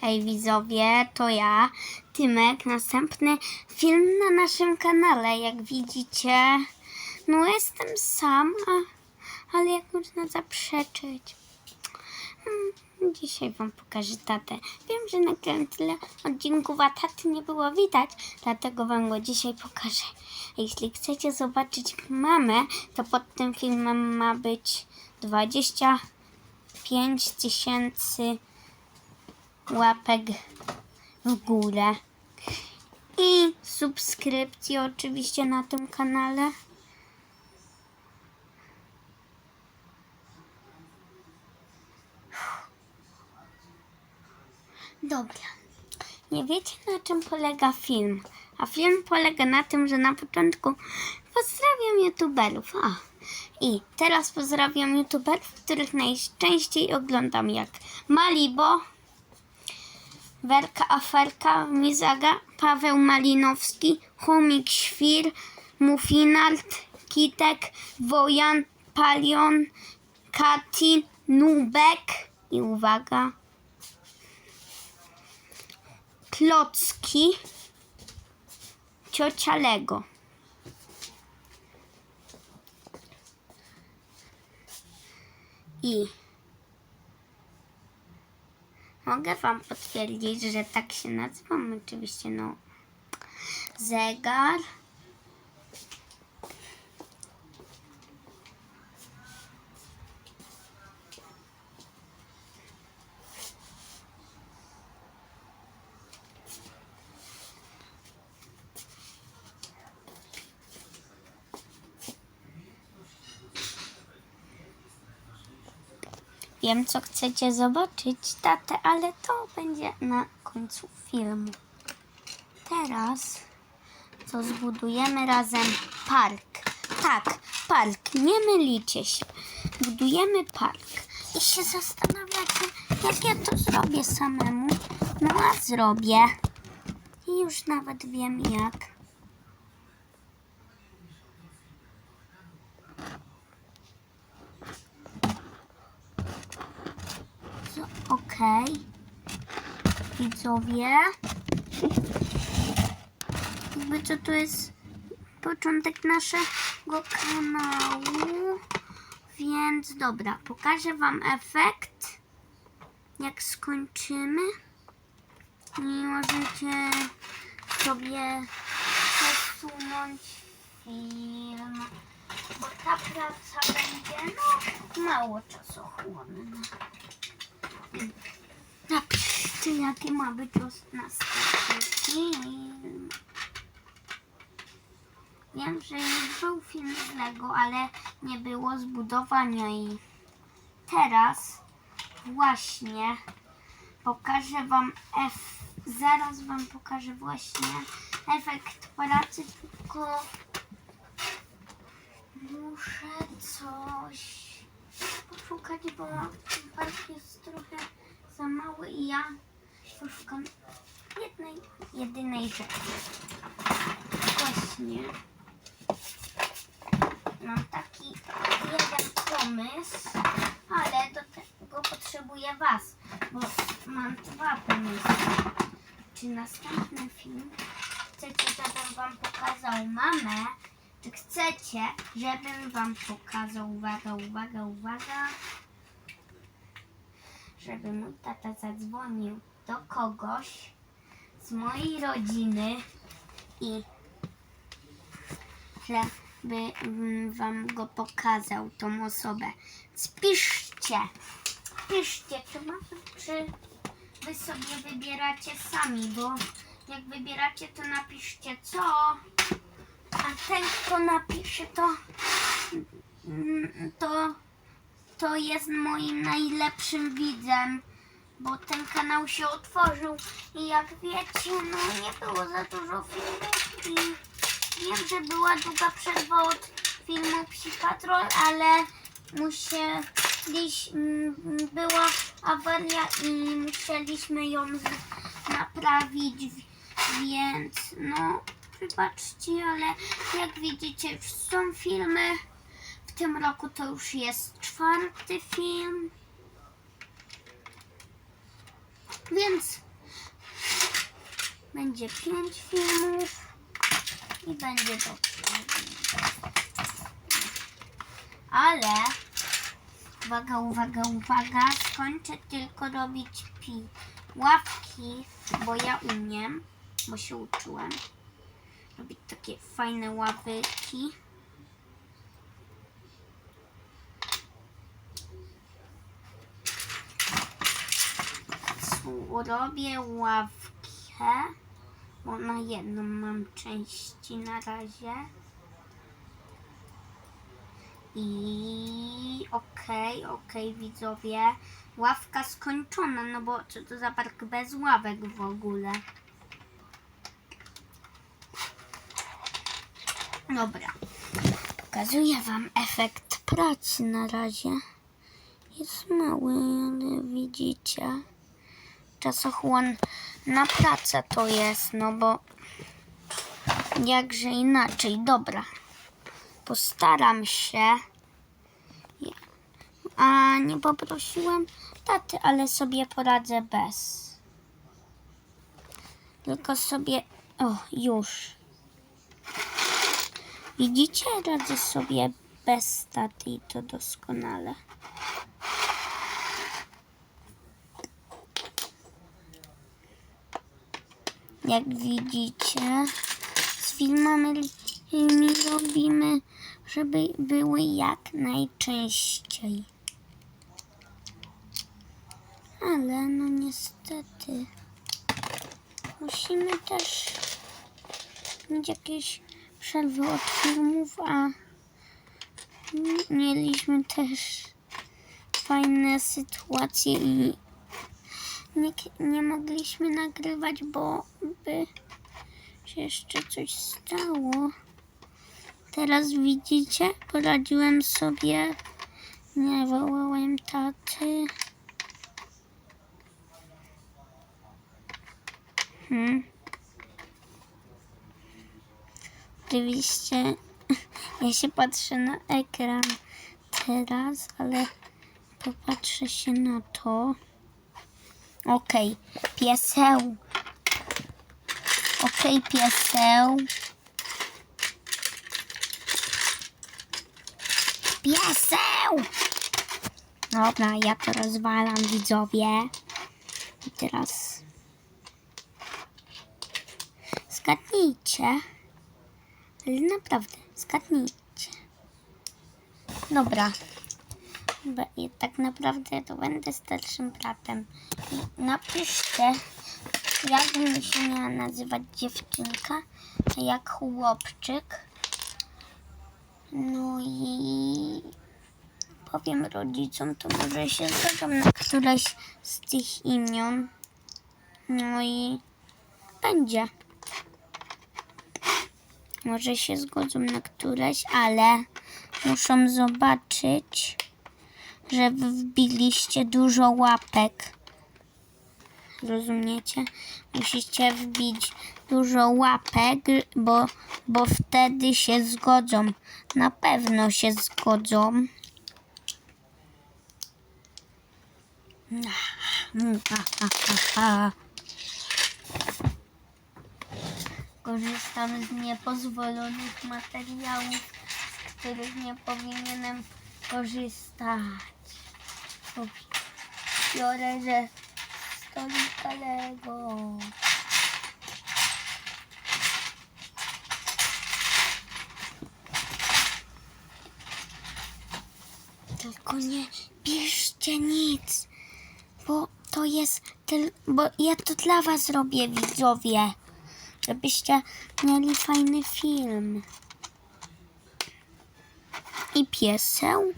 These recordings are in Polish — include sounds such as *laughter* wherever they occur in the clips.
Hej widzowie, to ja, Tymek. Następny film na naszym kanale. Jak widzicie, no jestem sam, ale jak można zaprzeczyć? Hmm, Dzisiaj wam pokażę tatę. Wiem, że nagrałem tyle odcinków, a taty nie było widać, dlatego wam go dzisiaj pokażę. Jeśli chcecie zobaczyć mamę, to pod tym filmem ma być 25 tysięcy łapek w górę. I subskrypcji oczywiście na tym kanale. Dobra. Nie wiecie na czym polega film. A film polega na tym, że na początku pozdrawiam youtuberów. A. I teraz pozdrawiam youtuberów, których najczęściej oglądam jak Malibo, Werka Aferka, Mizaga, Paweł Malinowski, Chomik Świr, Mufinart, Kitek, Wojan, Palion, Katin, Nubek i uwaga, Klocki, Ciocia Lego. I Mogę Wam potwierdzić, że tak się nazywam. Oczywiście, no. Zegar. Wiem, co chcecie zobaczyć, tatę, ale to będzie na końcu filmu. Teraz to zbudujemy razem park. Tak, park, nie mylicie się. Budujemy park. I się zastanawiacie, jak ja to zrobię samemu. No a zrobię. I już nawet wiem jak. Okej. Widzowie. Jakby co to jest początek naszego kanału. Więc dobra, pokażę wam efekt. Jak skończymy. I możecie sobie przesunąć film. Bo ta praca będzie no, mało czasochłonna. Napiszcie, jaki ma być następny film. Wiem, że już był film z Lego, ale nie było zbudowania i teraz właśnie pokażę wam F. Zaraz wam pokażę właśnie efekt pracy, tylko muszę coś poszukać, bo ten park jest trochę za mały i ja poszukam jednej, jedynej rzeczy. Właśnie mam taki jeden pomysł, ale do tego potrzebuję Was, bo mam dwa pomysły. Czy następny film chcecie, żebym Wam pokazał mamę, czy chcecie, żebym Wam pokazał, uwaga, uwaga, uwaga, żeby mój tata zadzwonił do kogoś z mojej rodziny i żeby mm, wam go pokazał, tą osobę. Spiszcie, piszcie, czy, ma, czy wy sobie wybieracie sami, bo jak wybieracie, to napiszcie co, a ten, kto napisze, to mm, to to jest moim najlepszym widzem, bo ten kanał się otworzył i jak wiecie, no nie było za dużo filmów i wiem, że była długa przerwa od filmu Psi Patrol, ale musieliśmy, mm, była awaria i musieliśmy ją naprawić, więc no wybaczcie, ale jak widzicie są filmy. W tym roku to już jest czwarty film. Więc Będzie pięć filmów i będzie dobrze. Ale uwaga, uwaga, uwaga, skończę tylko robić pi ławki, bo ja umiem, bo się uczyłem robić takie fajne ławyki. Su- Robię ławkę, bo na jedną mam części na razie. I okej, okej widzowie. Ławka skończona, no bo co to za park bez ławek w ogóle. Dobra. Pokazuję Wam efekt pracy na razie. Jest mały, ale widzicie. Czasochłon na pracę to jest, no bo jakże inaczej. Dobra. Postaram się. A nie poprosiłem taty, ale sobie poradzę bez. Tylko sobie. O, już. Widzicie, radzę sobie bez taty i to doskonale. Jak widzicie, z filmami robimy, żeby były jak najczęściej. Ale no niestety musimy też mieć jakieś przerwy od filmów, a mieliśmy też fajne sytuacje i nie, nie mogliśmy nagrywać, bo by się jeszcze coś stało. Teraz widzicie, poradziłem sobie, nie wołałem taty. Hmm. Oczywiście *laughs* ja się patrzę na ekran teraz, ale popatrzę się na to. Okej, pieseł. Okej, pieseł. Pieseł! Dobra, ja to rozwalam, widzowie. I teraz... Zgadnijcie. Ale naprawdę, zgadnijcie. Dobra. Tak naprawdę to będę starszym bratem. Napiszcie, jak mi się miała nazywać dziewczynka, jak chłopczyk. No i powiem rodzicom, to może się zgadzą na któreś z tych imion. No i będzie. Może się zgodzą na któreś, ale muszą zobaczyć, że wbiliście dużo łapek. Rozumiecie? Musicie wbić dużo łapek, bo, bo wtedy się zgodzą. Na pewno się zgodzą. *laughs* Korzystam z niepozwolonych materiałów, z których nie powinienem korzystać. Biorę ze stolika Lego. Tylko nie bierzcie nic, bo to jest bo ja to dla was robię, widzowie, żebyście mieli fajny film. I pieseł?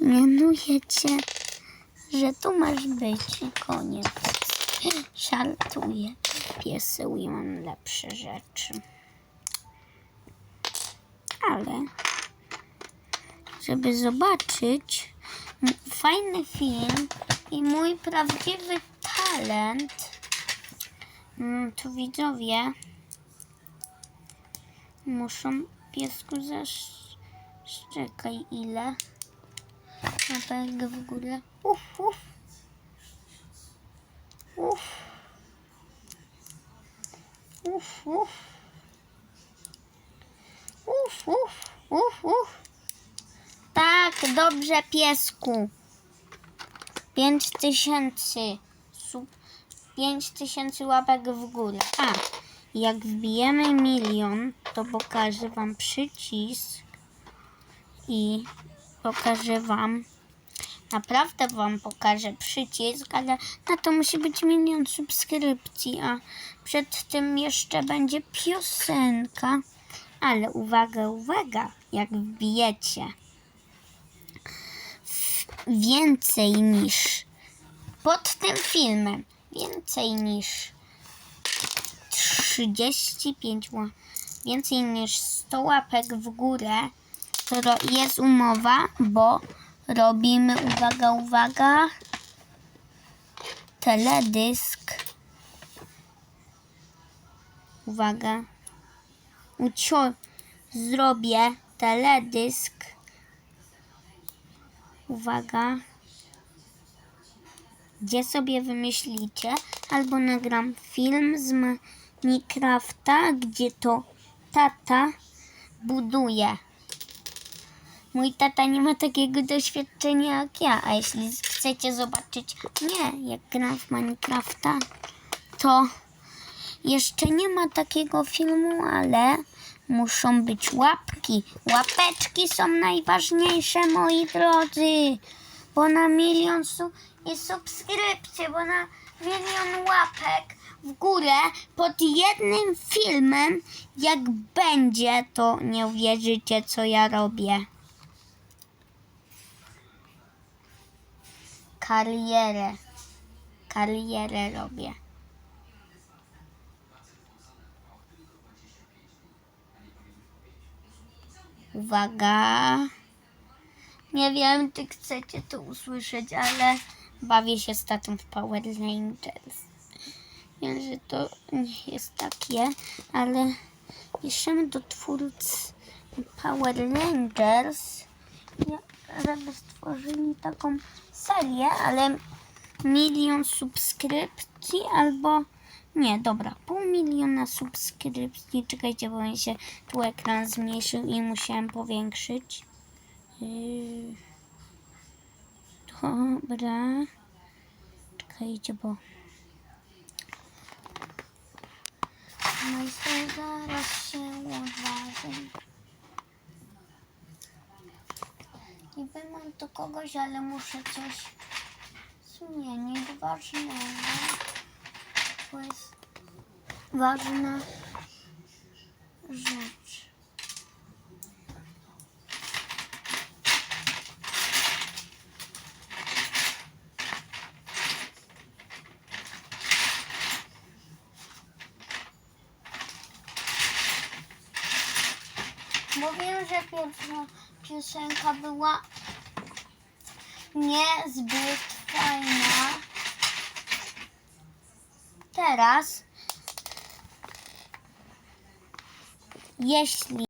Kc. Że tu masz być i koniec. Żartuję. Pieseł i mam lepsze rzeczy. Ale żeby zobaczyć fajny film i mój prawdziwy talent, to widzowie muszą piesku zaszczekaj ile. Łapek w górę. Uf, uf. Uf. Uf, uf. Uf, uf, uf, uf. Tak, dobrze, piesku. Pięć tysięcy. Pięć tysięcy łapek w górę. A, jak wbijemy milion, to pokażę wam przycisk i pokażę wam, naprawdę wam pokażę przycisk, ale na to musi być milion subskrypcji, a przed tym jeszcze będzie piosenka. Ale uwaga, uwaga, jak wbijecie więcej niż pod tym filmem, więcej niż 35 ła- więcej niż 100 łapek w górę, to jest umowa, bo robimy, uwaga, uwaga, teledysk. Uwaga. Ucio zrobię teledysk. Uwaga. Gdzie sobie wymyślicie, albo nagram film z Minecrafta, gdzie to tata buduje. Mój tata nie ma takiego doświadczenia jak ja, a jeśli chcecie zobaczyć mnie, jak gram w Minecrafta, to jeszcze nie ma takiego filmu, ale muszą być łapki. Łapeczki są najważniejsze, moi drodzy, bo na milion su- i subskrypcje, bo na milion łapek w górę pod jednym filmem, jak będzie, to nie uwierzycie, co ja robię. Karierę. Karierę robię. Uwaga. Nie wiem, czy chcecie to usłyszeć, ale bawię się z tatą w Power Rangers. Wiem, że to nie jest takie, ale piszemy do twórcy Power Rangers, żeby stworzyli taką serię, ale milion subskrypcji albo nie, dobra, pół miliona subskrypcji. Czekajcie, bo mi się tu ekran zmniejszył i musiałem powiększyć. Yy, dobra. Czekajcie, bo. No i zaraz się uważam. Niby mam tu kogoś, ale muszę coś zmienić ważnego. To jest ważna rzecz. Bo wiem, że pierwsza piosenka była niezbyt fajna. Teraz, jeśli